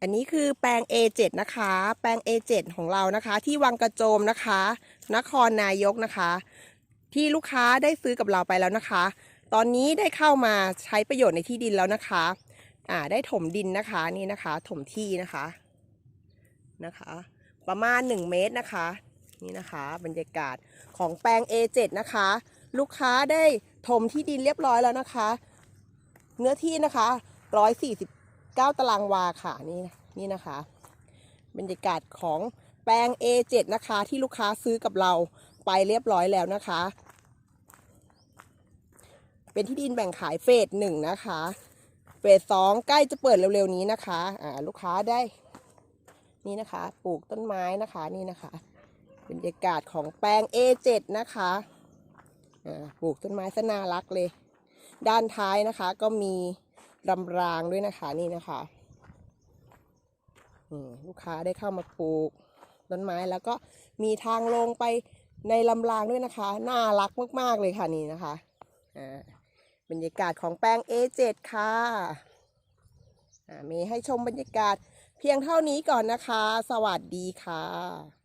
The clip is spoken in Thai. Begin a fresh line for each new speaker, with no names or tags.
อันนี้คือแปลง A7 นะคะ แปลง A7 ของเรานะคะ ที่วังกระโจมนะคะ นครนายกนะคะ ที่ลูกค้าได้ซื้อกับเราไปแล้วนะคะ ตอนนี้ได้เข้ามาใช้ประโยชน์ในที่ดินแล้วนะคะ อ่า ได้ถมดินนะคะนี่นะคะ ถมที่นะคะนะคะ ประมาณ 1 เมตรนะคะ นี่นะคะบรรยากาศของแปลง A7 นะคะ ลูกค้าได้ถมที่ดินเรียบร้อยแล้วนะคะ เนื้อที่นะคะ149 ตารางวาค่ะนี่นี่นะคะ บรรยากาศของแปลง A7 นะคะ ที่ลูกค้าซื้อกับเราไปเรียบร้อยแล้วนะคะ เป็นที่ดินแบ่งขายเฟสหนึ่งนะคะเฟสสองใกล้จะเปิดเร็วๆนี้นะคะอ่าลูกค้าได้นี่นะคะ ปลูกต้นไม้นะคะนี่นะคะ บรรยากาศของแปลง A7 นะคะอ่าปลูกต้นไม้ซะน่ารักเลย ด้านท้ายนะคะก็มี รำรางด้วยนะคะนี่นะคะลูกค้าได้เข้ามาปลูกต้นไม้แล้วก็มีทางลงไปในลำรางด้วยนะคะ น่ารักมาก ๆ เลยค่ะนี่นะคะอ่าบรรยากาศของแปลง A7 ค่ะอ่ามีให้ชมบรรยากาศเพียงเท่านี้ก่อนนะคะ สวัสดีค่ะ